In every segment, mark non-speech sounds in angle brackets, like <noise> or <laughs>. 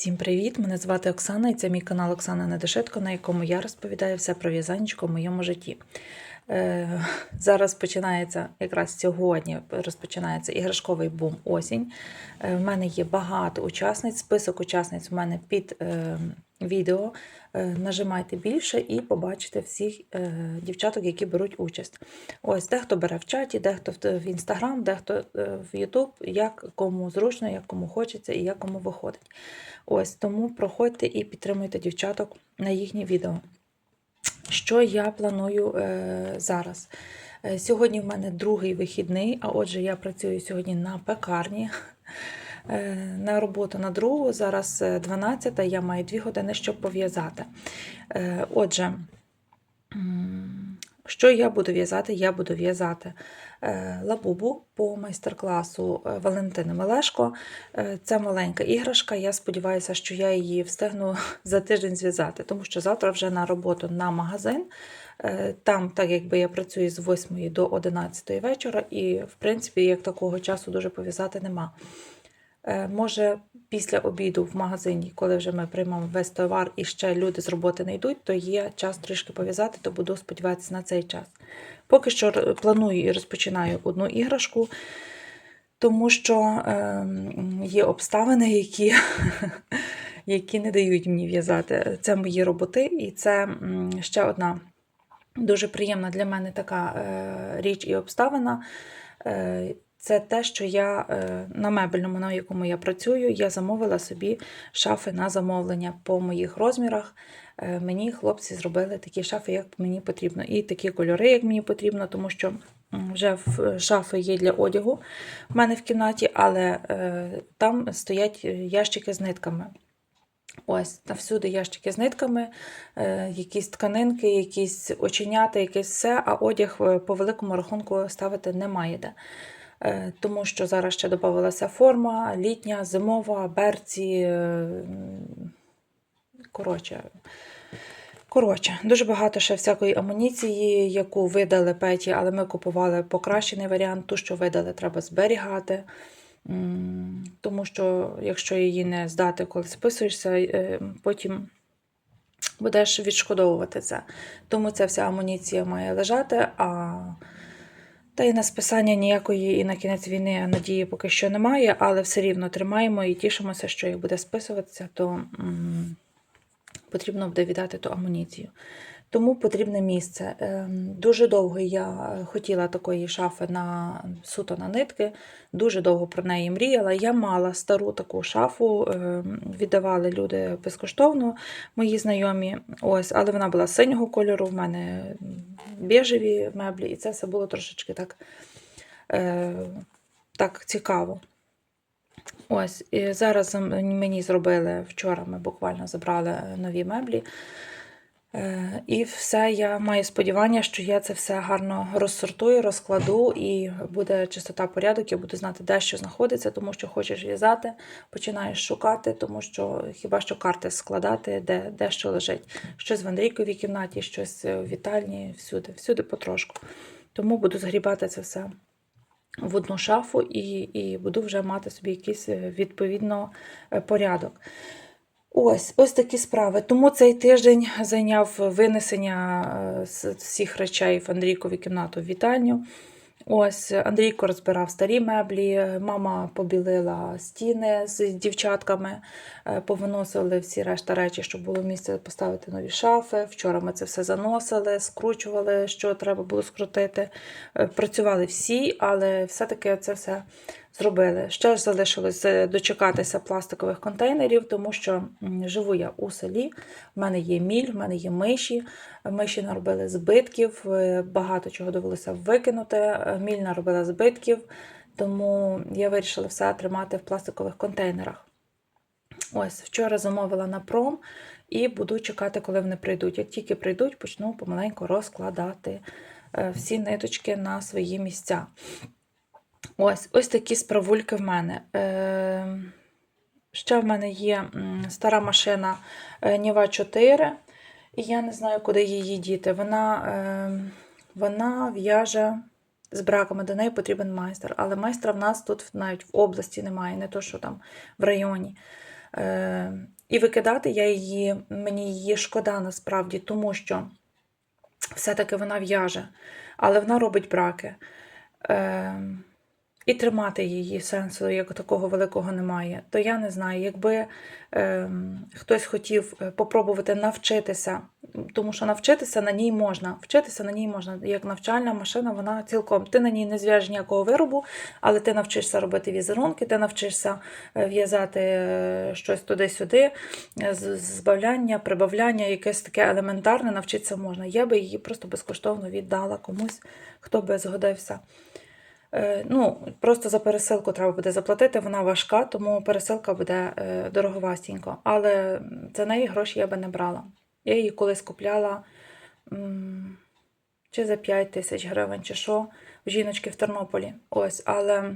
Всім привіт! Мене звати Оксана і це мій канал Оксана Недошитко, на якому я розповідаю все про в'язанечко в моєму житті. Е, зараз починається, якраз сьогодні розпочинається іграшковий бум осінь. Е, в мене є багато учасниць, список учасниць у мене під е, відео. Нажимайте більше і побачите всіх дівчаток, які беруть участь. Ось дехто бере в чаті, дехто в- в інстаграм, дехто в Ютуб, як кому зручно, як кому хочеться і як кому виходить. Ось тому проходьте і підтримуйте дівчаток на їхні відео. Що я планую е, зараз? Е, Сьогодні в мене другий вихідний, а отже, я працюю сьогодні на пекарні. Е, На роботу на другу, зараз 12, я маю 2 години, щоб пов'язати. Отже, що я буду в'язати? Я буду в'язати лабубу по майстер-класу е, Валентини Мелешко. Е, Це маленька іграшка. Я сподіваюся, що я її встигну <laughs> за тиждень зв'язати, тому що завтра вже на роботу на магазин. Е, Там, так якби я працюю з 8 до 11 вечора, і в принципі, як такого часу дуже пов'язати нема. Е, Може, після обіду в магазині, коли вже ми приймемо весь товар і ще люди з роботи не йдуть, то є час трішки пов'язати, то буду сподіватися на цей час. Поки що планую і розпочинаю одну іграшку, тому що ем, є обставини, які, <laughs> які не дають мені в'язати. Це мої роботи, і це ще одна дуже приємна для мене така е, річ і обставина. Е, це те, що я е, на мебельному, на якому я працюю, я замовила собі шафи на замовлення по моїх розмірах. Е, Мені хлопці зробили такі шафи, як мені потрібно, і такі кольори, як мені потрібно, тому що вже в шафи є для одягу в мене в кімнаті, але е, там стоять ящики з нитками. Ось, та всюди ящики з нитками, е, якісь тканинки, якісь оченята, якесь все, а одяг е, по великому рахунку ставити немає де. Е, Тому що зараз ще додавалася форма, літня, зимова, берці. Коротше, коротше, дуже багато ще всякої амуніції, яку видали Петі, але ми купували покращений варіант, ту, що видали, треба зберігати. Тому що якщо її не здати, коли списуєшся, е, потім будеш відшкодовувати це. Тому ця вся амуніція має лежати, а та й на списання ніякої і на кінець війни надії поки що немає, але все рівно тримаємо і тішимося, що як буде списуватися, то потрібно буде віддати ту амуніцію. Тому потрібне місце. Ем, Дуже довго я хотіла такої шафи на суто на нитки, дуже довго про неї мріяла. Я мала стару таку шафу, ем, віддавали люди безкоштовно, мої знайомі. Ось, але вона була синього кольору, в мене біжеві меблі, і це все було трошечки так, е, так цікаво. Ось, і зараз мені зробили вчора, ми буквально забрали е, нові меблі. Е, І все, я маю сподівання, що я це все гарно розсортую, розкладу, і буде чистота порядок, я буду знати, де що знаходиться, тому що хочеш в'язати, починаєш шукати, тому що хіба що карти складати, де, де що лежить. Щось в Андрійковій кімнаті, щось в вітальні, всюди, всюди потрошку. Тому буду згрібати це все в одну шафу і, і буду вже мати собі якийсь е, відповідно е, порядок. Ось, ось такі справи. Тому цей тиждень зайняв винесення е, всіх речей в Андрійкові кімнату в вітальню. Ось Андрійко розбирав старі меблі, мама побілила стіни з дівчатками, е, повиносили всі решта речі, щоб було місце поставити нові шафи. Вчора ми це все заносили, скручували, що треба було скрутити. Е, Працювали всі, але все-таки це все зробили. Ще ж залишилось е, дочекатися пластикових контейнерів, тому що живу я у селі. В мене є міль, в мене є миші. Миші наробили збитків, е, багато чого довелося викинути. е, Міль наробила збитків, тому я вирішила все тримати в пластикових контейнерах. Ось вчора замовила на пром і буду чекати, коли вони прийдуть. Як тільки прийдуть, почну помаленьку розкладати всі ниточки на свої місця. Ось ось такі справульки в мене. Е, ще в мене є стара машина е, Ніва 4, і я не знаю, куди її діти. Вона, е, вона в'яже з браками, до неї потрібен майстер. Але майстра в нас тут навіть в області немає, не то, що там в районі. Е, і викидати я її, мені її шкода насправді, тому що все-таки вона в'яже, але вона робить браки. Е, і тримати її сенсу як такого великого немає. То я не знаю, якби е, хтось хотів е, попробувати навчитися, тому що навчитися на ній можна. Вчитися на ній можна. Як навчальна машина, вона цілком. Ти на ній не зв'яжеш ніякого виробу, але ти навчишся робити візерунки, ти навчишся е, в'язати е, щось туди-сюди, збавляння, прибавляння, якесь таке елементарне навчитися можна. Я би її просто безкоштовно віддала комусь, хто би згодився. Е, Ну, просто за пересилку треба буде заплатити, вона важка, тому пересилка буде е, дороговастенько. Але за неї гроші я би не брала. Я її колись купляла чи за 5 тисяч гривень, чи що, в жіночки в Тернополі. Ось, але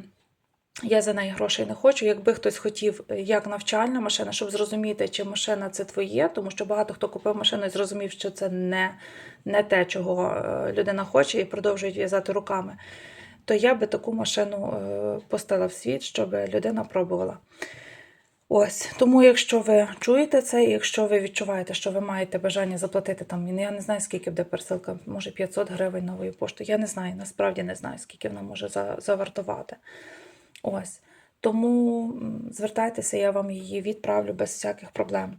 я за неї грошей не хочу. Якби хтось хотів як навчальна машина, щоб зрозуміти, чи машина це твоє, тому що багато хто купив машину і зрозумів, що це не, не те, чого е, людина хоче, і продовжують в'язати руками то я би таку машину е, пустила в світ, щоб людина пробувала. Ось, тому, якщо ви чуєте це, і якщо ви відчуваєте, що ви маєте бажання заплатити там, я не знаю, скільки буде пересилка, може 500 гривень нової пошти. Я не знаю, насправді не знаю, скільки вона може завартувати. Ось. Тому звертайтеся, я вам її відправлю без всяких проблем.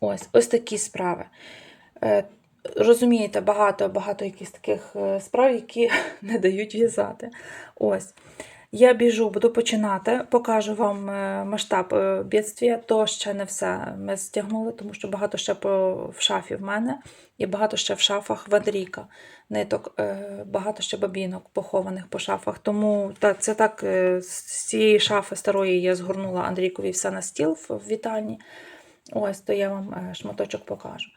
Ось, ось такі справи. Розумієте, багато, багато якихось таких е, справ, які <laughs> не дають в'язати. Ось. Я біжу, буду починати, покажу вам е, масштаб е, бідствія. То ще не все ми стягнули, тому що багато ще в шафі в мене, і багато ще в шафах в Андрійка ниток, багато ще бабінок похованих по шафах. Тому та, це так, з цієї шафи старої я згорнула Андрійкові все на стіл в, вітальні. Ось, то я вам шматочок покажу.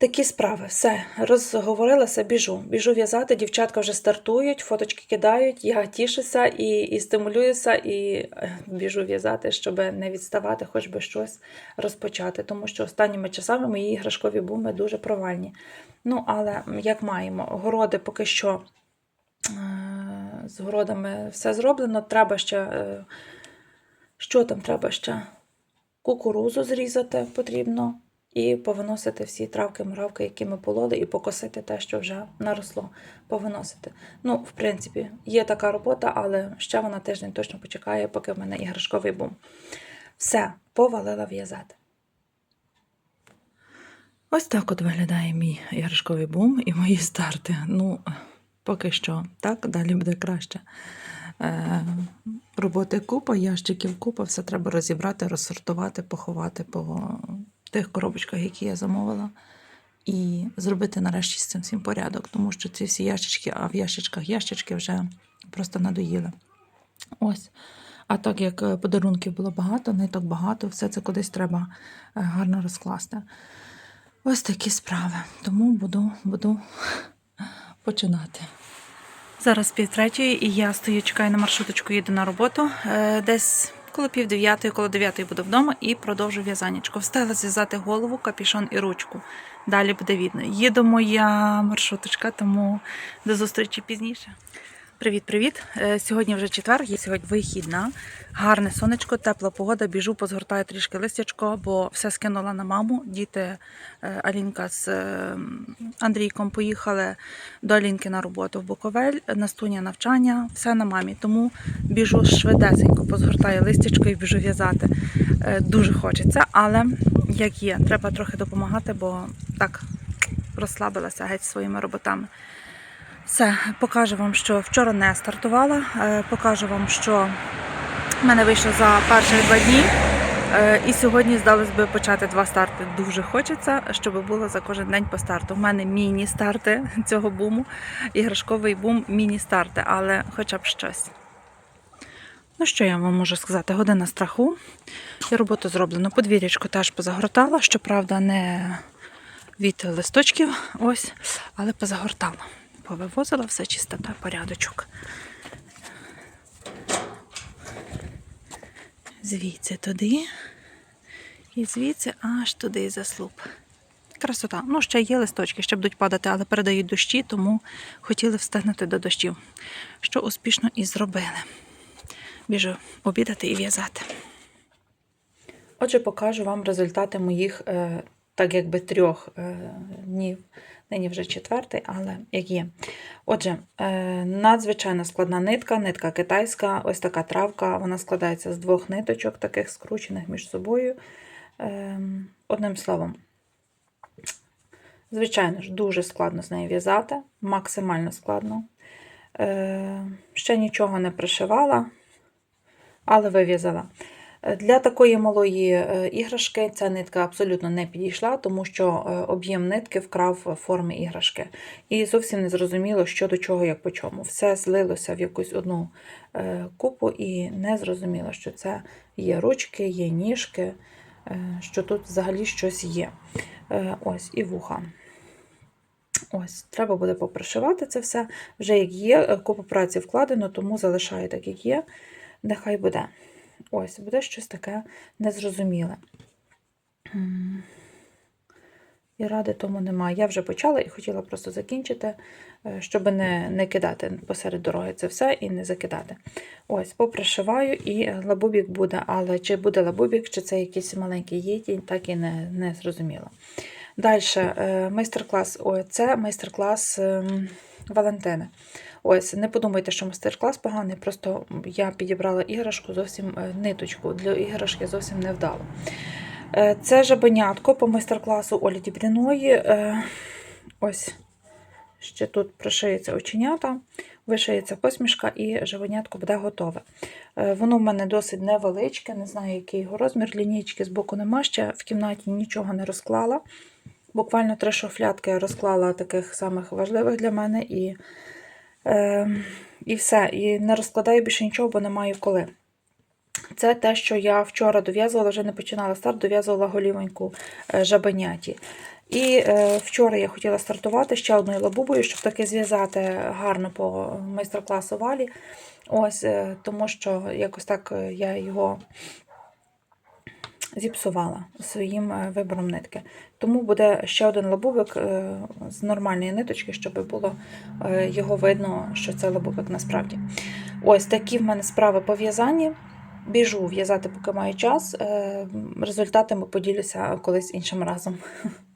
Такі справи, все, розговорилася, біжу. Біжу в'язати, дівчатка вже стартують, фоточки кидають, я тішуся і, і стимулююся, і е, біжу в'язати, щоб не відставати, хоч би щось розпочати. Тому що останніми часами мої іграшкові буми дуже провальні. Ну, але як маємо, городи поки що е, з городами все зроблено. Треба ще. е, Що там треба ще? Кукурузу зрізати потрібно і повиносити всі травки, муравки, які ми пололи, і покосити те, що вже наросло, повиносити. Ну, в принципі, є така робота, але ще вона тиждень точно почекає, поки в мене іграшковий бум. Все, повалила в'язати. Ось так от виглядає мій іграшковий бум і мої старти. Ну, поки що, так, далі буде краще. Е, роботи купа, ящиків купа, все треба розібрати, розсортувати, поховати по тих коробочках, які я замовила, і зробити нарешті з цим всім порядок, тому що ці всі ящички, а в ящичках ящички вже просто надоїли. Ось. А так як е, подарунків було багато, ниток багато, все це кудись треба е, гарно розкласти. Ось такі справи. Тому буду, буду <laughs> починати. Зараз пів третьої, і я стою, чекаю на маршруточку, їду на роботу. Е, Десь коло пів дев'ятої, коло дев'ятої буду вдома і продовжу в'язанечко. Встигла зв'язати голову, капішон і ручку. Далі буде видно. Їду моя маршруточка, тому до зустрічі пізніше. Привіт, привіт! Е, Сьогодні вже четвер, є сьогодні вихідна, гарне сонечко, тепла погода. Біжу, позгортаю трішки листячко, бо все скинула на маму. Діти е, Алінка з е, Андрійком поїхали до Алінки на роботу в Буковель, Настуня навчання, все на мамі. Тому біжу швидесенько, позгортаю листячко і біжу в'язати. Дуже хочеться, але як є, треба трохи допомагати, бо так розслабилася геть своїми роботами. Все, покажу вам, що вчора не стартувала. е, Покажу вам, що в мене вийшло за перші два дні. Е, І сьогодні здалось би почати два старти. Дуже хочеться, щоб було за кожен день по старту. У мене міні-старти цього буму, іграшковий бум, міні-старти, але хоча б щось. Ну, що я вам можу сказати? Година страху. І роботу зроблено. Подвір'ячко теж позагортала, щоправда, не від листочків, ось, але позагортала. Повивозила все чистота, порядочок. Звідси туди. І звідси аж туди за слуп. Красота. Ну, ще є листочки, ще будуть падати, але передають дощі, тому хотіли встигнути до дощів. Що успішно і зробили. Біжу обідати і в'язати. Отже, покажу вам результати моїх, е, так якби трьох е, днів. Нині вже четвертий, але як є. Отже, е, надзвичайно складна нитка, нитка китайська, ось така травка. Вона складається з двох ниточок, таких скручених між собою. Е, Одним словом, звичайно ж, дуже складно з нею в'язати, максимально складно. Е, Ще нічого не пришивала, але вив'язала. Для такої малої е, іграшки ця нитка абсолютно не підійшла, тому що е, об'єм нитки вкрав форми іграшки. І зовсім не зрозуміло, що до чого, як по чому. Все злилося в якусь одну е, купу, і не зрозуміло, що це є ручки, є ніжки, що тут взагалі щось є. Ось і вуха. Ось, треба буде попришивати це все. Вже як є, купу праці вкладено, тому залишаю так, як є. Нехай буде. Ось, буде щось таке незрозуміле. І ради тому немає. Я вже почала і хотіла просто закінчити, е, щоб не, не кидати посеред дороги це все і не закидати. Ось, попришиваю і е, лабубік буде, але чи буде лабубік, чи це якийсь маленький єті, так і не, не зрозуміло. Далі, майстер-клас. Ой, це майстер-клас ем, Валентини. Ось, не подумайте, що майстер-клас поганий, просто я підібрала іграшку зовсім е, ниточку. Для іграшки зовсім не вдало. Е, Це жабенятко по майстер-класу Олі Дібріної. Е, Ось ще тут пришиється оченята, вишиється посмішка і жабенятко буде готове. Воно в мене досить невеличке, не знаю, який його розмір. Лінійки з боку нема ще. В кімнаті нічого не розклала. Буквально три шуфлятки розклала таких самих важливих для мене і, і все. І не розкладаю більше нічого, бо не маю коли. Це те, що я вчора дов'язувала, вже не починала старт, дов'язувала голівоньку е, жабеняті. І е, вчора я хотіла стартувати ще одною лабубою, щоб таки зв'язати гарно по майстер-класу валі. Ось, е, тому що якось так я його зіпсувала своїм е, вибором нитки. Тому буде ще один лабубик е, з нормальної ниточки, щоб було е, його видно, що це лобовик насправді. Ось такі в мене справи по в'язанні. Біжу в'язати, поки маю час. Результатами поділюся колись іншим разом. <laughs>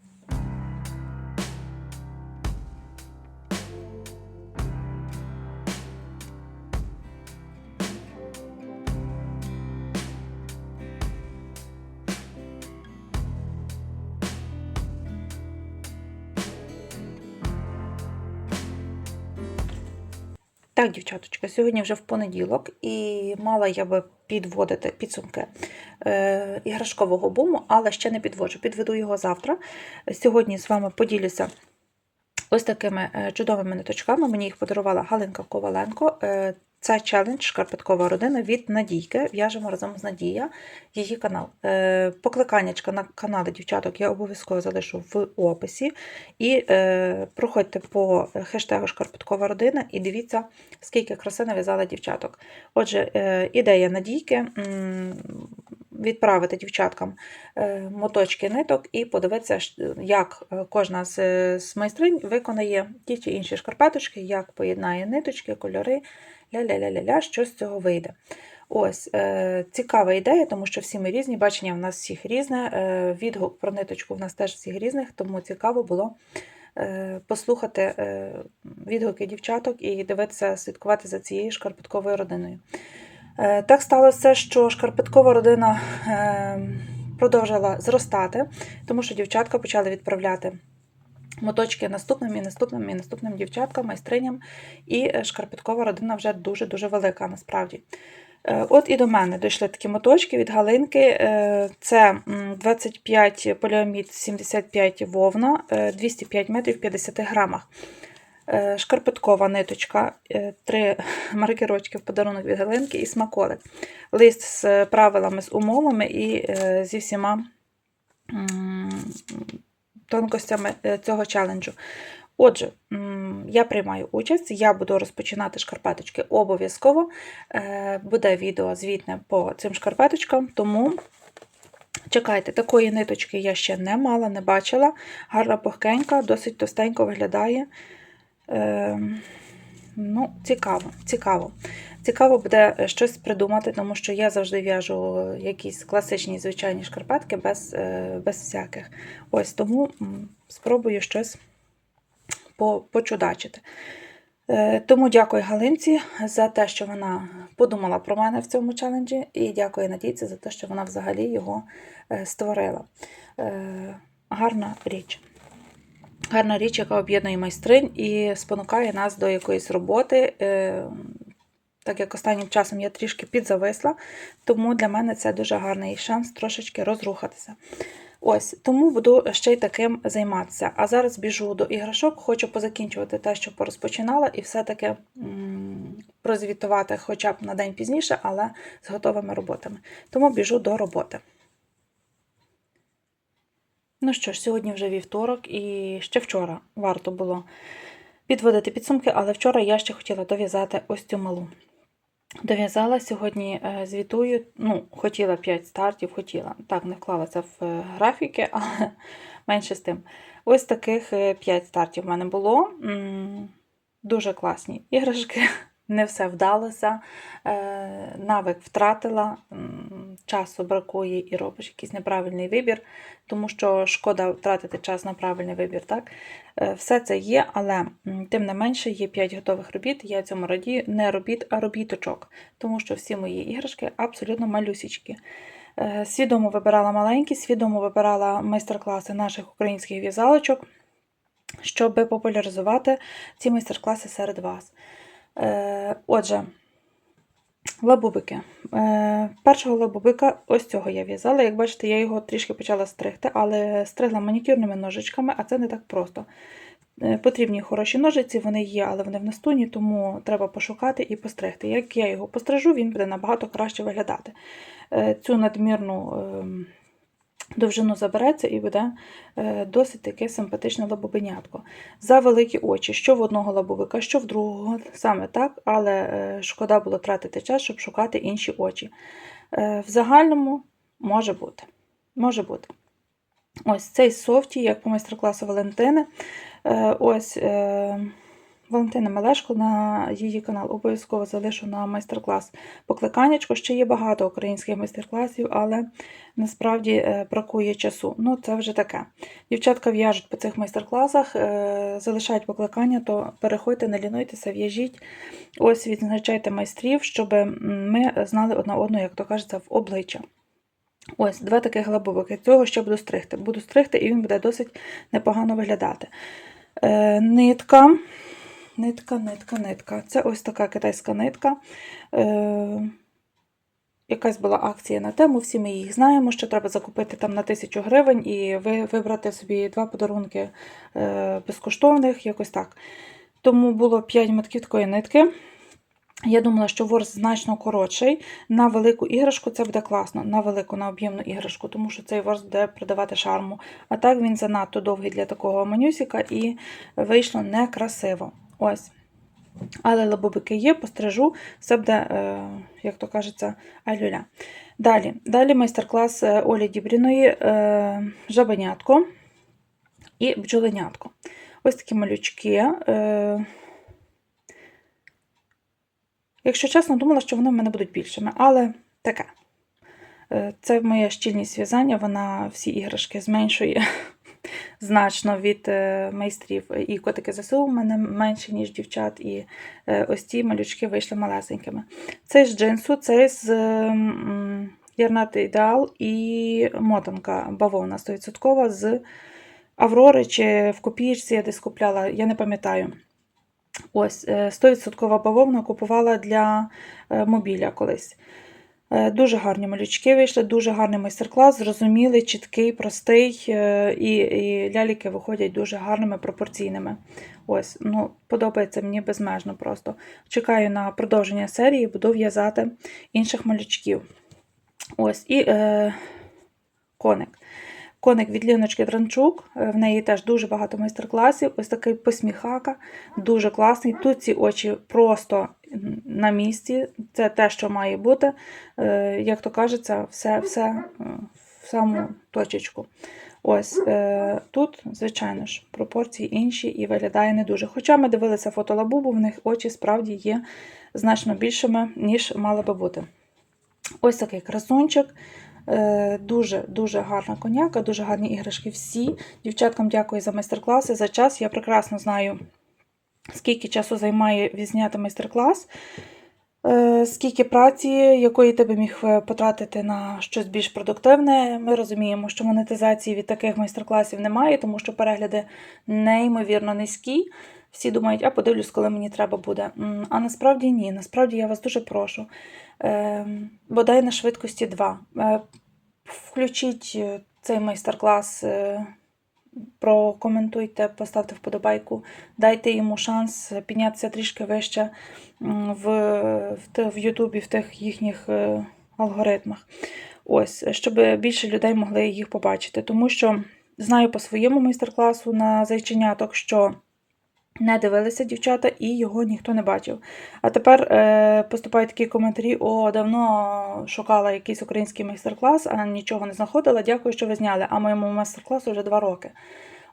Так, дівчаточка, сьогодні вже в понеділок, і мала я би підводити підсумки е, іграшкового буму, але ще не підводжу. Підведу його завтра. Сьогодні з вами поділюся ось такими е, чудовими ниточками. Мені їх подарувала Галинка Коваленко. Е, це челендж Шкарпеткова родина від Надійки. В'яжемо разом з Надія, її канал. Е, Покликаннячка на канали дівчаток я обов'язково залишу в описі. І е, проходьте по хештегу Шкарпеткова родина і дивіться, скільки краси нав'язала дівчаток. Отже, е, ідея Надійки відправити дівчаткам е, моточки ниток і подивитися, як е, кожна з, майстринь виконає ті чи інші шкарпеточки, як поєднає ниточки, кольори, ля-ля-ля-ля-ля, що з цього вийде. Ось, е, цікава ідея, тому що всі ми різні, бачення в нас всіх різне, відгук про ниточку в нас теж всіх різних, тому цікаво було послухати відгуки дівчаток і дивитися, слідкувати за цією шкарпетковою родиною. Е, Так сталося, що шкарпеткова родина е, продовжила зростати, тому що дівчатка почали відправляти моточки наступним і наступним і наступним дівчаткам, майстриням, і е, шкарпеткова родина вже дуже-дуже велика насправді. От і до мене дійшли такі моточки від Галинки. Це 25 поліамід, 75 вовна, е, 205 метрів 50 грамах. Е, Шкарпеткова ниточка, е, три <laughs> маркерочки в подарунок від Галинки і смаколик. Лист з правилами, з умовами і е, зі всіма тонкостями цього челенджу. Отже, я приймаю участь, я буду розпочинати шкарпеточки обов'язково. Буде відео звітне по цим шкарпеточкам, тому чекайте, такої ниточки я ще не мала, не бачила. Гарна пухкенька, досить товстенько виглядає. Е, Ну, цікаво, цікаво. Цікаво буде е, щось придумати, тому що я завжди в'яжу якісь класичні звичайні шкарпетки без, е, без всяких. Ось тому спробую щось почудачити. Е, Тому дякую Галинці за те, що вона подумала про мене в цьому челенджі, і дякую Надійці за те, що вона взагалі його е, створила. Е, Гарна річ. Гарна річ, яка об'єднує майстринь і спонукає нас до якоїсь роботи. Е, Так як останнім часом я трішки підзависла, тому для мене це дуже гарний шанс трошечки розрухатися. Ось, тому буду ще й таким займатися. А зараз біжу до іграшок, хочу позакінчувати те, що порозпочинала, і все-таки прозвітувати хоча б на день пізніше, але з готовими роботами. Тому біжу до роботи. Ну що ж, сьогодні вже вівторок, і ще вчора варто було підводити підсумки, але вчора я ще хотіла дов'язати ось цю малу. Дов'язала сьогодні, е, звітую, ну, хотіла 5 стартів, хотіла. Так, не вклалася в е, графіки, <laughs> але менше з тим. Ось таких 5 стартів в мене було. Дуже класні іграшки, не все вдалося. Е, Навик втратила, часу бракує і робиш якийсь неправильний вибір, тому що шкода втратити час на правильний вибір. так? Е, Все це є, але тим не менше є 5 готових робіт. Я цьому радію не робіт, а робіточок, тому що всі мої іграшки абсолютно малюсічки. Е, Свідомо вибирала маленькі, свідомо вибирала майстер-класи наших українських в'язалочок, щоб популяризувати ці майстер-класи серед вас. Е, Отже, лабубики. Е, Першого лабубика, ось цього я в'язала. Як бачите, я його трішки почала стригти, але стригла манікюрними ножичками, а це не так просто. Е, Потрібні хороші ножиці, вони є, але вони в настуні, тому треба пошукати і постригти. Як я його пострижу, він буде набагато краще виглядати. Цю надмірну ем, довжину забереться і буде е, досить таке симпатичне лабубенятко. За великі очі, що в одного лабубика, що в другого, саме так, але е, шкода було тратити час, щоб шукати інші очі. Е, В загальному може бути. Може бути. Ось цей софті, як по майстер-класу Валентини. Ось Валентина Мелешко на її канал обов'язково залишу на майстер-клас покликаннячко. Ще є багато українських майстер-класів, але насправді е, бракує часу. Ну, це вже таке. Дівчатка в'яжуть по цих майстер-класах, е, залишають покликання, то переходьте, не лінуйтеся, в'яжіть. Ось відзначайте майстрів, щоб ми знали одна одну, як то кажеться, в обличчя. Ось, два таких лабубики. Цього ще буду стригти. Буду стригти, і він буде досить непогано виглядати. Е, нитка. Нитка, нитка, нитка. Це ось така китайська нитка. Е, якась була акція на тему, всі ми їх знаємо, що треба закупити там на 1000 гривень і ви, вибрати собі два подарунки е, безкоштовних, якось так. Тому було 5 мотків такої нитки. Я думала, що ворс значно коротший. На велику іграшку це буде класно, на велику, на об'ємну іграшку, тому що цей ворс буде придавати шарму. А так він занадто довгий для такого манюсика і вийшло некрасиво. Ось. Але лабубики є, пострижу, все буде, е, як то кажеться, алюля. Далі Далі майстер-клас е, Олі Дібріної е, жабенятко і бджоленятко. Ось такі малючки. Якщо чесно, думала, що вони в мене будуть більшими, але таке. Це моя щільність в'язання, вона всі іграшки зменшує значно від е, майстрів. І котики ЗСУ в мене менші, ніж дівчат, і е, ось ці малючки вийшли малесенькими. Цей з джинсу, цей з ярнатий ідеал і мотанка бавовна 100% з Аврори чи в копієчці я десь купляла, я не пам'ятаю. Ось, е, 100% бавовна купувала для е, мобіля колись. Е, Дуже гарні малючки вийшли, дуже гарний майстер-клас, зрозумілий, чіткий, простий, е, і, і ляліки виходять дуже гарними, пропорційними. Ось, ну, Подобається мені безмежно просто. Чекаю на продовження серії, буду в'язати інших малючків. Ось, і е, коник. Коник від Ліночки Дранчук. Е, В неї теж дуже багато майстер-класів. Ось такий посміхака, дуже класний. Тут ці очі просто на місці. Це те, що має бути. Е, Як то кажеться, все, все е, в саму точечку. Ось тут, звичайно ж, пропорції інші і виглядає не дуже. Хоча ми дивилися фотолабубу, в них очі справді є значно більшими, ніж мали би бути. Ось такий красунчик. Е, Дуже дуже гарна коняка, дуже гарні іграшки. Всі. Дівчаткам дякую за майстер-класи. За час я прекрасно знаю, скільки часу займає відзняти майстер-клас, е, скільки праці, якої ти би міг е, потратити на щось більш продуктивне. Ми розуміємо, що монетизації від таких майстер-класів немає, тому що перегляди неймовірно низькі. Всі думають, а подивлюсь, коли мені треба буде. А насправді ні. Насправді я вас дуже прошу. Е, бодай на швидкості 2. Е, включіть е, цей майстер-клас, е, прокоментуйте, поставте вподобайку, дайте йому шанс піднятися трішки вище в, в, в Ютубі, в тих їхніх алгоритмах. Ось, щоб більше людей могли їх побачити. Тому що знаю по своєму майстер-класу на зайченяток, що не дивилися дівчата і його ніхто не бачив. А тепер е, поступають такі коментарі: о, давно шукала якийсь український майстер-клас, а нічого не знаходила. Дякую, що ви зняли. А моєму майстер-класу вже два роки.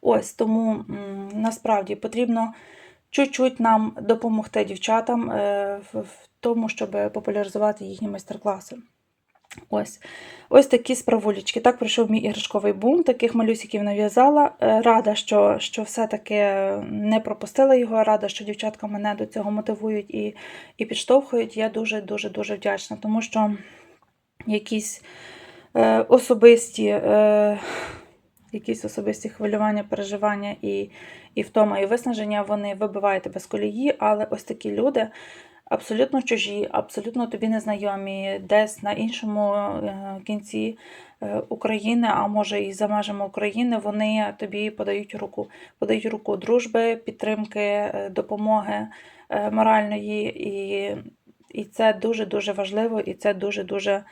Ось тому м, насправді потрібно чуть-чуть нам допомогти дівчатам е, в, в тому, щоб популяризувати їхні майстер-класи. Ось. Ось такі справулічки. Так пройшов мій іграшковий бум, таких малюсиків нав'язала. Е, Рада, що, що все-таки не пропустила його. Рада, що дівчатка мене до цього мотивують і, і підштовхують. Я дуже-дуже дуже вдячна, тому що якісь е, особисті. Е, Якісь особисті хвилювання, переживання і, і втома, і виснаження, вони вибивають тебе з колії, але ось такі люди абсолютно чужі, абсолютно тобі незнайомі, десь на іншому е, кінці е, України, а може і за межами України, вони тобі подають руку, подають руку дружби, підтримки, е, допомоги моральної, і, і це дуже дуже важливо, і це дуже дуже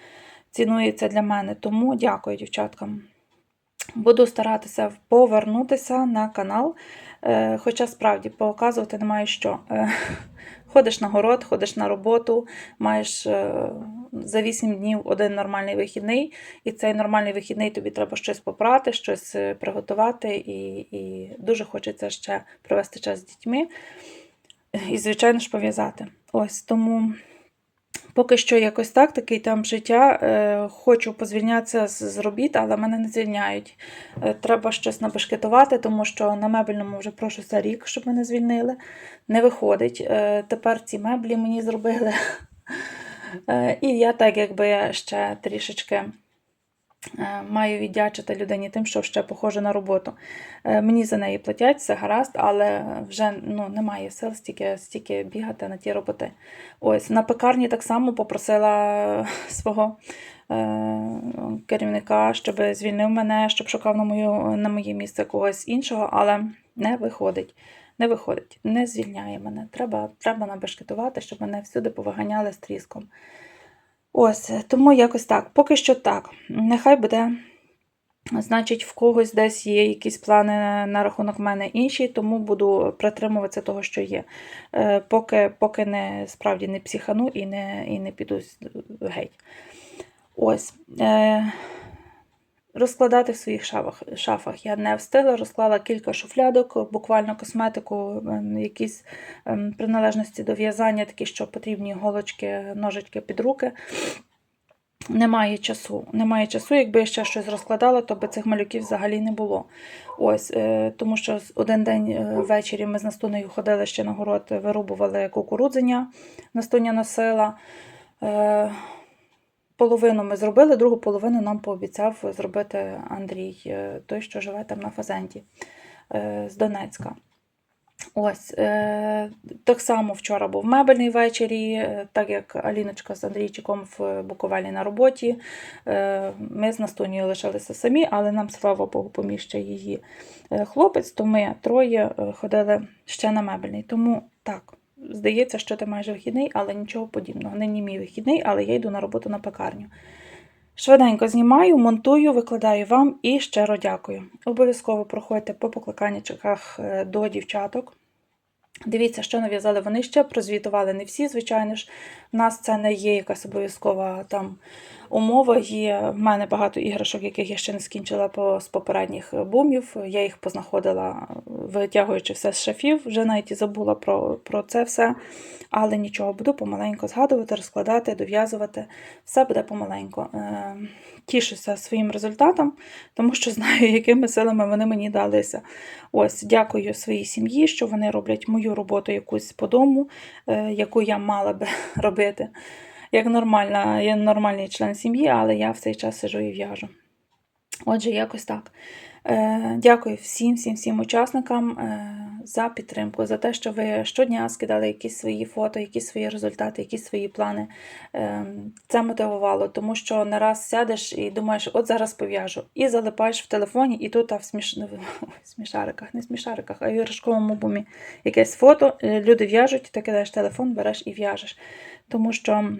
цінується для мене. Тому дякую дівчаткам. Буду старатися повернутися на канал, хоча справді показувати немає що. Ходиш на город, ходиш на роботу, маєш е, за 8 днів один нормальний вихідний, і цей нормальний вихідний тобі треба щось попрати, щось е, приготувати, і, і дуже хочеться ще провести час з дітьми і, звичайно ж, пов'язати. Ось тому. Поки що якось так, такий там життя. Е, хочу позвільнятися з, робіт, але мене не звільняють. Е, треба щось набешкетувати, тому що на мебельному вже прошу за рік, щоб мене звільнили. Не виходить. Е, тепер ці меблі мені зробили. <laughs> І я так якби ще трішечки маю віддячити людині тим, що ще похоже на роботу. Е, Мені за неї платять, все гаразд, але вже ну, немає сил стільки, стільки бігати на ті роботи. Ось на пекарні так само попросила свого е, керівника, щоб звільнив мене, щоб шукав на, мою, на моє місце когось іншого, але не виходить. Не виходить, не звільняє мене. Треба, треба набешкетувати, щоб мене всюди повиганяли з тріском. Ось, тому якось так. Поки що так. Нехай буде. Значить, в когось десь є якісь плани на рахунок мене інші, тому буду притримуватися того, що є. Е, поки, поки не справді не психану і не, і не піду геть. Ось. Е, розкладати в своїх шафах. Я не встигла, розклала кілька шуфлядок, буквально косметику, ем, якісь ем, приналежності до в'язання, такі, що потрібні голочки, ножички під руки. Немає часу. Немає часу. Якби я ще щось розкладала, то би цих малюків взагалі не було. Ось, е, тому що один день е, ввечері ми з Настунею ходили ще на город, вирубували кукурудзення, Настуня носила. Половину ми зробили, другу половину нам пообіцяв зробити Андрій, е, той, що живе там на Фазенті е, з Донецька. Ось е, так само вчора був мебельний вечері, так як Аліночка з Андрійчиком в Буковелі на роботі. Ми з Настунією лишилися самі, але нам, слава Богу, поміг ще її хлопець, то ми троє ходили ще на мебельний. Тому так, здається, що ти майже вихідний, але нічого подібного. Нині мій вихідний, але я йду на роботу на пекарню. Швиденько знімаю, монтую, викладаю вам і щиро дякую. Обов'язково проходьте по покликаннячках е, до дівчаток. Дивіться, що нав'язали вони ще прозвітували не всі, звичайно ж. У нас це не є якась обов'язкова там умова. Є в мене багато іграшок, яких я ще не скінчила з попередніх бумів. Я їх познаходила, витягуючи все з шафів. Вже навіть і забула про, про це все. Але нічого, буду помаленьку згадувати, розкладати, дов'язувати. Все буде помаленьку. Е, Тішуся своїм результатом, тому що знаю, <laughs> якими силами вони мені далися. Ось, дякую своїй сім'ї, що вони роблять мою роботу якусь по дому, е, яку я мала би <laughs> робити. Як нормальна, я нормальний член сім'ї, але я в цей час сижу і в'яжу. Отже, якось так. Е, Дякую всім, всім, всім учасникам е, за підтримку, за те, що ви щодня скидали якісь свої фото, якісь свої результати, якісь свої плани. Е, Це мотивувало, тому що не раз сядеш і думаєш, от зараз пов'яжу. І залипаєш в телефоні, і тут а в сміш... в смішариках, не смішариках, а в іграшковому бумі якесь фото. Люди в'яжуть, ти кидаєш телефон, береш і в'яжеш. Тому що.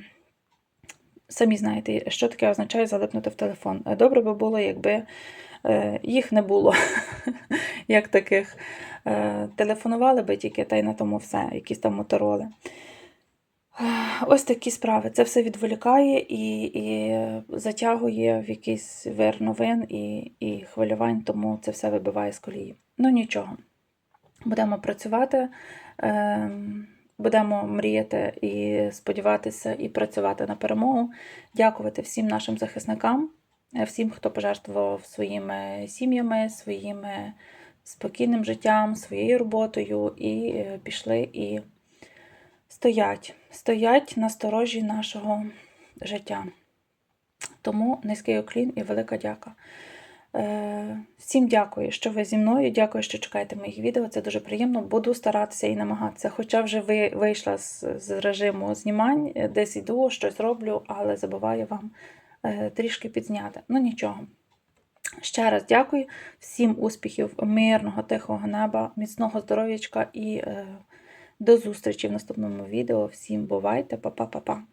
Самі знаєте, що таке означає залипнути в телефон. Добре би було, якби е, їх не було, <laughs> як таких. Е, Телефонували би тільки та й на тому все, якісь там мотороли. Ось такі справи. Це все відволікає і, і затягує в якийсь вир новин і, і хвилювань, тому це все вибиває з колії. Ну нічого. Будемо працювати. Ем, Будемо мріяти і сподіватися, і працювати на перемогу. Дякувати всім нашим захисникам, е, всім, хто пожертвував своїми сім'ями, своїм спокійним життям, своєю роботою, і е, пішли і стоять, стоять на сторожі нашого життя. Тому низький уклін і велика дяка. Е, Всім дякую, що ви зі мною. Дякую, що чекаєте моїх відео. Це дуже приємно. Буду старатися і намагатися. Хоча вже ви вийшла з, з режиму знімань, е, десь іду, щось роблю, але забуваю вам е, трішки підзняти. Ну нічого. Ще раз дякую. Всім успіхів, мирного, тихого неба, міцного здоров'ячка і е, до зустрічі в наступному відео. Всім бувайте, па-па-па-па.